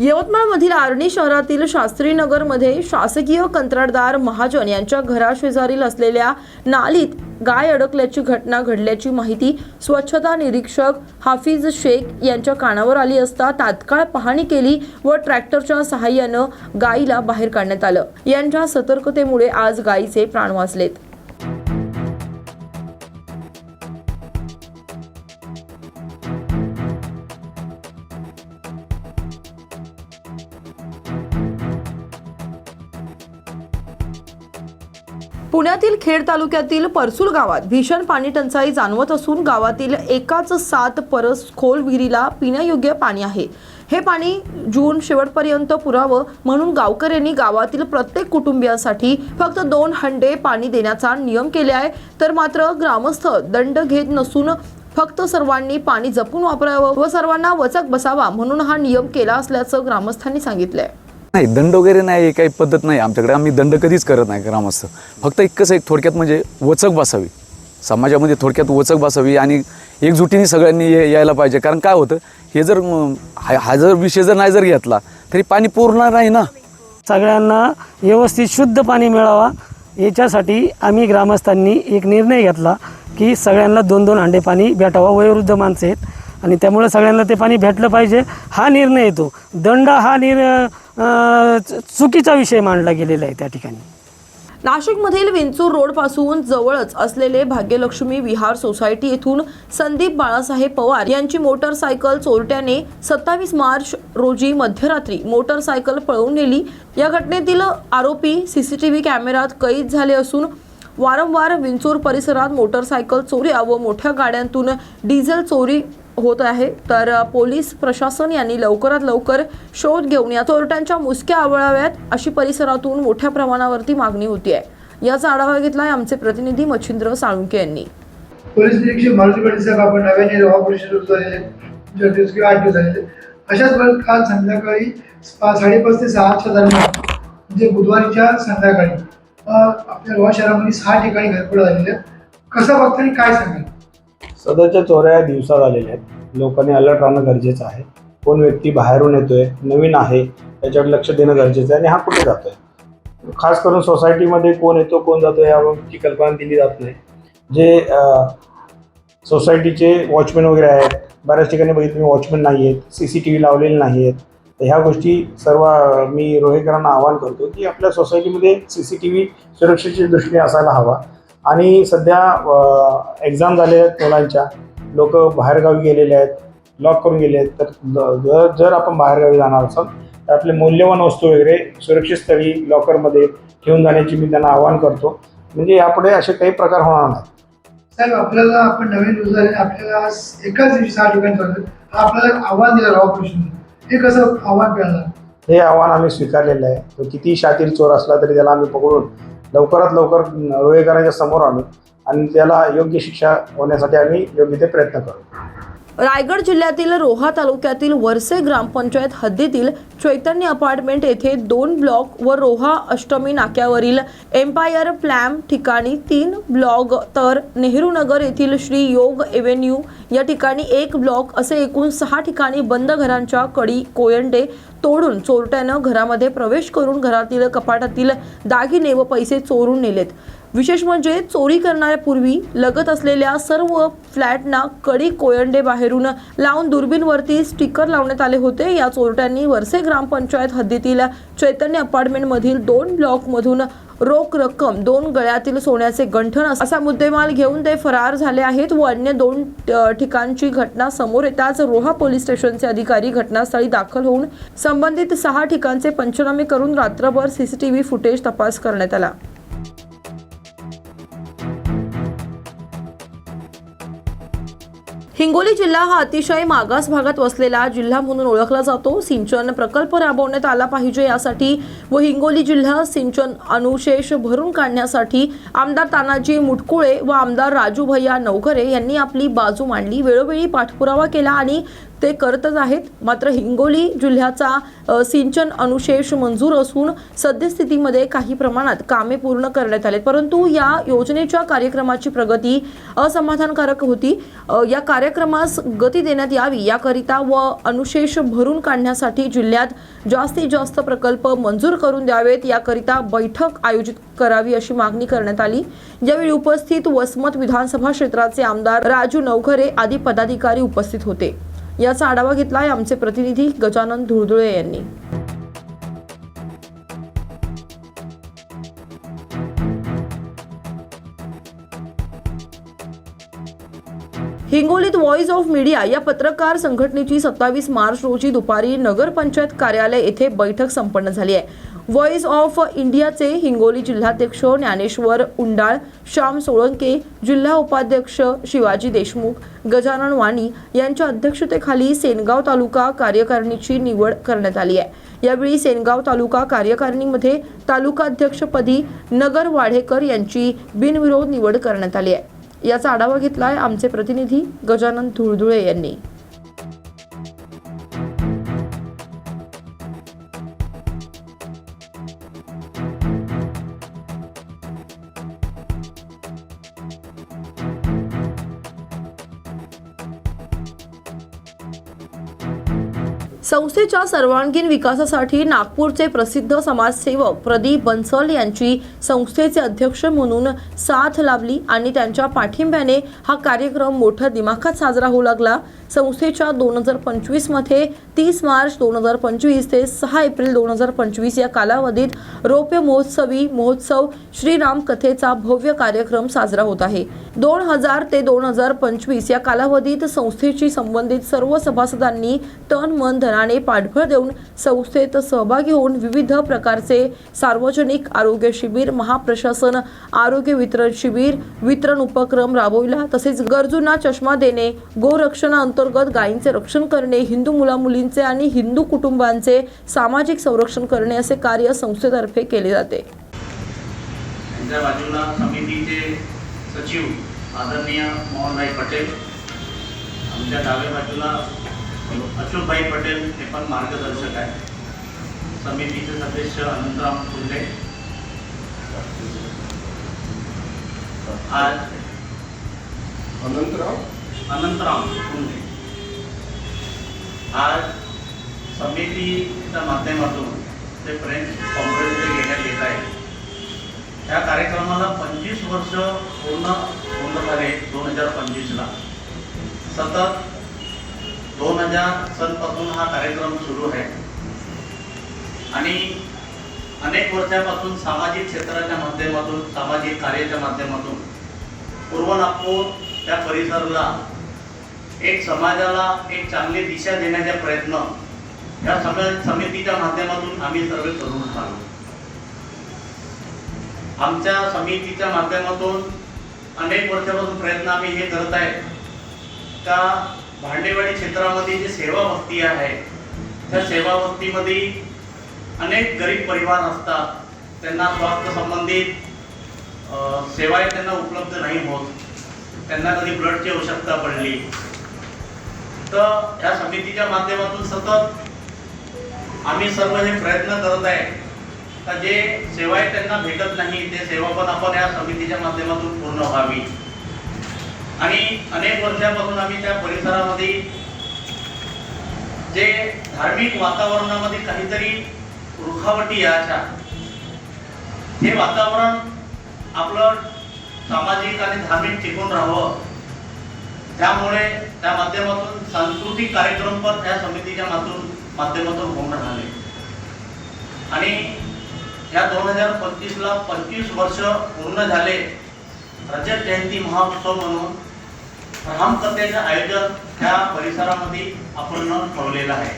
यवतमाळमधील आर्णी शहरातील शास्त्रीनगरमध्ये शासकीय कंत्राटदार महाजन यांच्या घराशेजारील असलेल्या नालीत गाय अडकल्याची घटना घडल्याची माहिती स्वच्छता निरीक्षक हाफिज शेख यांच्या कानावर आली असता तात्काळ पाहणी केली व ट्रॅक्टरच्या सहाय्यानं गायीला बाहेर काढण्यात आलं. यांच्या सतर्कतेमुळे आज गायीचे प्राण वाचलेत. पुण्यातील खेड तालुक्यातील परसूल गावात भीषण पाणी टंचाई जाणवत असून गावातील एकाच सात परस खोल विहिरीला पिण्यायोग्य पाणी आहे. हे पाणी जून शेवटपर्यंत पुरावं म्हणून गावकऱ्यांनी गावातील प्रत्येक कुटुंबियांसाठी फक्त दोन हंडे पाणी देण्याचा नियम केले आहे. तर मात्र ग्रामस्थ दंड घेत नसून फक्त सर्वांनी पाणी जपून वापरावं व सर्वांना वचक बसावा म्हणून हा नियम केला असल्याचं ग्रामस्थांनी सांगितलं आहे नाही दंड वगैरे नाही काही पद्धत नाही आमच्याकडे. आम्ही दंड कधीच करत नाही ग्रामस्थ. फक्त इतकंच एक थोडक्यात म्हणजे वचक बसावी. समाजामध्ये थोडक्यात वचक बसावी आणि एकजुटीने सगळ्यांनी ये- यायला पाहिजे. कारण काय होतं हे जर हा जर विषय जर नाही जर घेतला तरी पाणी पुरणार नाही ना. सगळ्यांना व्यवस्थित शुद्ध पाणी मिळावा. याच्यासाठी आम्ही ग्रामस्थांनी एक निर्णय घेतला की सगळ्यांना दोन दोन हांडे पाणी भेटावं वयोवृद्ध माणसं आहेत. आणि त्यामुळे सगळ्यांना ते पाणी भेटलं पाहिजे. हा निर्णय येतो. दंड हा निर चुकीचा विषय मांडला गेलेला आहे त्या ठिकाणी. नाशिकमधील विंचूर रोडपासून जवळच असलेले भाग्यलक्ष्मी विहार सोसायटी येथून संदीप बाळासाहेब पवार यांची मोटरसायकल चोरट्याने सत्तावीस मार्च रोजी मध्यरात्री मोटरसायकल पळवून नेली. या घटनेतील आरोपी सीसीटीव्ही कॅमेऱ्यात कैद झाले असून वारंवार विंचूर परिसरात मोटरसायकल चोऱ्या व मोठ्या गाड्यांतून डिझेल चोरी होत आहे. तर पोलीस प्रशासन यांनी लवकरात लवकर शोध घेऊन या चोरट्यांच्या मुसक्या आवळाव्यात अशी परिसरातून मोठ्या प्रमाणावरती मागणी होती आहे. याचा आढावा घेतलाय आमचे प्रतिनिधी मच्छिंद्र साळुंके यांनी. पोलीस निरीक्षक मारुती पाटील साहेब आपण नव्याने रवा परिषद सुरू झालेले चार दिवस किंवा आठ दिवस झालेले अशाच वेळेत काल संध्याकाळी साडेपाच ते सहाच्या दरम्यान म्हणजे बुधवारीच्या संध्याकाळी आपल्या रोहा शहरामध्ये सहा ठिकाणी घरपड झालेल्या आहेत. कसं बघता आणि काय सांगाल? सध्याच्या चोऱ्या दिवसात आलेल्या आहेत. लोकांनी अलर्ट राहणं गरजेचं आहे. कोण व्यक्ती बाहेरून येतोय नवीन आहे त्याच्याकडे लक्ष देणं गरजेचं आहे आणि हा कुठे जातोय? खास करून सोसायटीमध्ये कोण येतो कोण जातो याबाबतची कल्पना दिली जात नाही. जे सोसायटीचे वॉचमॅन वगैरे आहेत बऱ्याच ठिकाणी बघितलं मी वॉचमॅन नाही आहेत सी सी टी व्ही लावलेले नाही आहेत. तर ह्या गोष्टी सर्व मी रोहेकरांना आवाहन करतो की आपल्या सोसायटीमध्ये सी सी टी व्ही सुरक्षेच्या दृष्टीने असायला हवा. आणि सध्या एक्झाम झाले आहेत मुलांच्या. लोक बाहेरगावी गेलेले आहेत लॉक करून गेले आहेत. तर जर जर आपण बाहेरगावी जाणार असाल तर आपले मौल्यवान वस्तू वगैरे सुरक्षित स्थळी लॉकरमध्ये ठेवून जाण्याची मी त्यांना आवाहन करतो. म्हणजे यापुढे असे काही प्रकार होणार नाहीत. साहेब आपल्याला आपण नवीन झाले आपल्याला एकाच दिवशी सहा ठिकाणी चालू हा आपल्याला आव्हान दिलं रवा हे कसं आव्हान मिळालं? हे आव्हान आम्ही स्वीकारलेलं आहे. तो किती शातील चोर असला तरी त्याला आम्ही पकडून लवकरात लवकर रोहेकरांच्या समोर आणू आणि त्याला योग्य शिक्षा होण्यासाठी आम्ही योग्य ते प्रयत्न करू. रायगड जिल्ह्यातील रोहा तालुक्यातील वरसे ग्रामपंचायत हद्दीतील चैतन्य अपार्टमेंट येथे दोन ब्लॉक व रोहा अष्टमी नाक्यावरील एम्पायर प्लॅम ठिकाणी तीन ब्लॉक तर नेहरू नगर येथील श्री योग एव्हेन्यू या ठिकाणी एक ब्लॉक असे एकूण सहा ठिकाणी बंद घरांच्या कडी कोयंडे तोडून चोरट्यानं घरामध्ये प्रवेश करून घरातील कपाटातील दागिने व पैसे चोरून नेलेत. विशेष म्हणजे चोरी करण्यापूर्वी लगत असलेल्या सर्व फ्लॅटना कडी कोयंडे बाहेरून लावून दुर्बीनवरती स्टिकर लावण्यात आले होते. या चोरट्यांनी वरसे ग्रामपंचायत हद्दीतील चैतन्य अपार्टमेंटमधील दोन ब्लॉकमधून रोख रक्कम दोन गळ्यातील सोन्याचे गंठण असा मुद्देमाल घेऊन ते फरार झाले आहेत व अन्य दोन ठिकाणची घटना समोर येताच रोहा पोलीस स्टेशनचे अधिकारी घटनास्थळी दाखल होऊन संबंधित सहा ठिकाणचे पंचनामे करून रात्रभर सीसीटीव्ही फुटेज तपास करण्यात आला. हिंगोली जिल्हा हा अतिशय मागास भागात वसलेला जिल्हा म्हणून ओळखला जातो. सिंचन प्रकल्प राबवण्यात आला पाहिजे यासाठी व हिंगोली जिल्हा सिंचन अनुशेष भरून काढण्यासाठी आमदार तानाजी मुटकुळे व आमदार राजू भैया नवघरे यांनी आपली बाजू मांडली. वेळोवेळी पाठपुरावा केला आणि ते करतच आहेत. मात्र हिंगोली जिल्ह्याचा सिंचन अनुशेष मंजूर असून सद्यस्थितीमध्ये काही प्रमाणात कामे पूर्ण करण्यात आलेत. परंतु या योजनेच्या कार्यक्रमाची प्रगती असमाधानकारक होती. या कार्यक्रमास गती देण्यात यावी याकरिता व अनुशेष भरून काढण्यासाठी जिल्ह्यात जास्तीत जास्त प्रकल्प मंजूर करून द्यावेत याकरिता बैठक आयोजित करावी अशी मागणी करण्यात आली. यावेळी उपस्थित वसमत विधानसभा क्षेत्राचे आमदार राजू नवघरे आदी पदाधिकारी उपस्थित होते. याचा आढावा घेतलाय आमचे प्रतिनिधी गजानन धुळधुळे यांनी. व्हॉइस ऑफ मीडिया या पत्रकार संघटनेची सत्तावीस मार्च रोजी दुपारी नगरपंचायत कार्यालय येथे बैठक संपन्न झाली आहे. व्हॉइस ऑफ इंडियाचे हिंगोली जिल्हाध्यक्ष ज्ञानेश्वर उंडाळ श्याम सोळंके जिल्हा उपाध्यक्ष शिवाजी देशमुख गजानन वाणी यांच्या अध्यक्षतेखाली सेनगाव तालुका कार्यकारिणीची निवड करण्यात आली आहे. यावेळी सेनगाव तालुका कार्यकारिणीमध्ये तालुकाध्यक्षपदी नगर वाढेकर यांची बिनविरोध निवड करण्यात आली आहे. याचा आढावा घेतलाय आमचे प्रतिनिधी गजानन धुळधुळे यांनी. संस्थेच्या सर्वांगीण विकासासाठी नागपूरचे प्रसिद्ध समाजसेवक प्रदीप बन्सल यांची संस्थेचे अध्यक्ष म्हणून साथ लाभली आणि त्यांच्या पाठिंब्याने हा कार्यक्रम मोठ्या दिमाखात साजरा होऊ लागला. संस्थेच्या दोन हजार पंचवीसमध्ये तीस मार्च दोन हजार पंचवीस ते सहा एप्रिल दोन हजार पंचवीस या कालावधीत रौप्य महोत्सवी महोत्सव श्रीराम कथेचा भव्य कार्यक्रम साजरा होत आहे. दोन हजार ते दोन हजार पंचवीस या कालावधीत संस्थेशी संबंधित सर्व सभासदांनी तन मन धनाने पाठबळ देऊन संस्थेत सहभागी होऊन विविध प्रकारचे सार्वजनिक आरोग्य शिबिर महाप्रशासन आरोग्य वितरण शिबिर वितरण उपक्रम राबविला. तसेच गरजूंना चष्मा देणे गोरक्षणाअंतर्गत गायींचे रक्षण करणे हिंदू मुलामुलींचे आणि हिंदू कुटुंबांचे सामाजिक संरक्षण करणे असे कार्य संस्थेतर्फे केले जाते. त्यांच्या बाजूला समितीचे सचिव आदरणीय मोहनभाई पटेल आमच्या डाव्या बाजूला अशोकभाई पटेल हे पण मार्गदर्शक आहे समितीचे सदस्य अनंतराम फुले. आज अनंतराव अनंतराम फुले. आज समितीच्या माध्यमातून ते फ्रेंच कॉन्फरन्सला घेण्यात येत आहे या कार्यक्रमाला पंचवीस वर्ष पूर्ण पूर्ण झाले दोन हजार पंचवीसला. सतत दोन हजार सनपासून हा कार्यक्रम सुरू आहे. आणि अनेक वर्षापासून सामाजिक क्षेत्राच्या माध्यमातून सामाजिक कार्याच्या माध्यमातून पूर्व नागपूर त्या परिसरला एक समाजाला एक चांगली दिशा देण्याचा प्रयत्न या समितीच्या माध्यमातून आम्ही सर्व करून आलो. आमच्या समितीच्या माध्यमातून अनेक वर्षापासून प्रयत्न आम्ही हे करत आहे. का भांडेवाडी क्षेत्रामध्ये जे सेवा भक्ती आहे त्या सेवा भक्तीमध्ये अनेक गरीब परिवार असतात. त्यांना स्वास्थ्य संबंधित अ, सेवा त्यांना उपलब्ध नाही होत. त्यांना कधी ब्लडची आवश्यकता पडली. तर या समितीच्या माध्यमातून सतत आम्ही सर्व हे प्रयत्न करत आहे का जे सेवा आहे त्यांना भेटत नाही ते सेवा पण आपण या समितीच्या माध्यमातून पूर्ण व्हावी. आणि अनेक वर्षापासून आम्ही त्या परिसरामध्ये जे धार्मिक वातावरणामध्ये काहीतरी रुखावटी याच्या हे वातावरण आपलं सामाजिक आणि धार्मिक टिकून राहावं. त्यामुळे त्या माध्यमातून सांस्कृतिक कार्यक्रम पण त्या समितीच्या मातून माध्यमातून होऊन राहिले आणि या दोन हजार पंचवीसला पंचवीस वर्ष पूर्ण झाले रजत जयंती महोत्सव म्हणून रामकथेचं आयोजन ह्या परिसरामध्ये आपण ठेवलेलं आहे.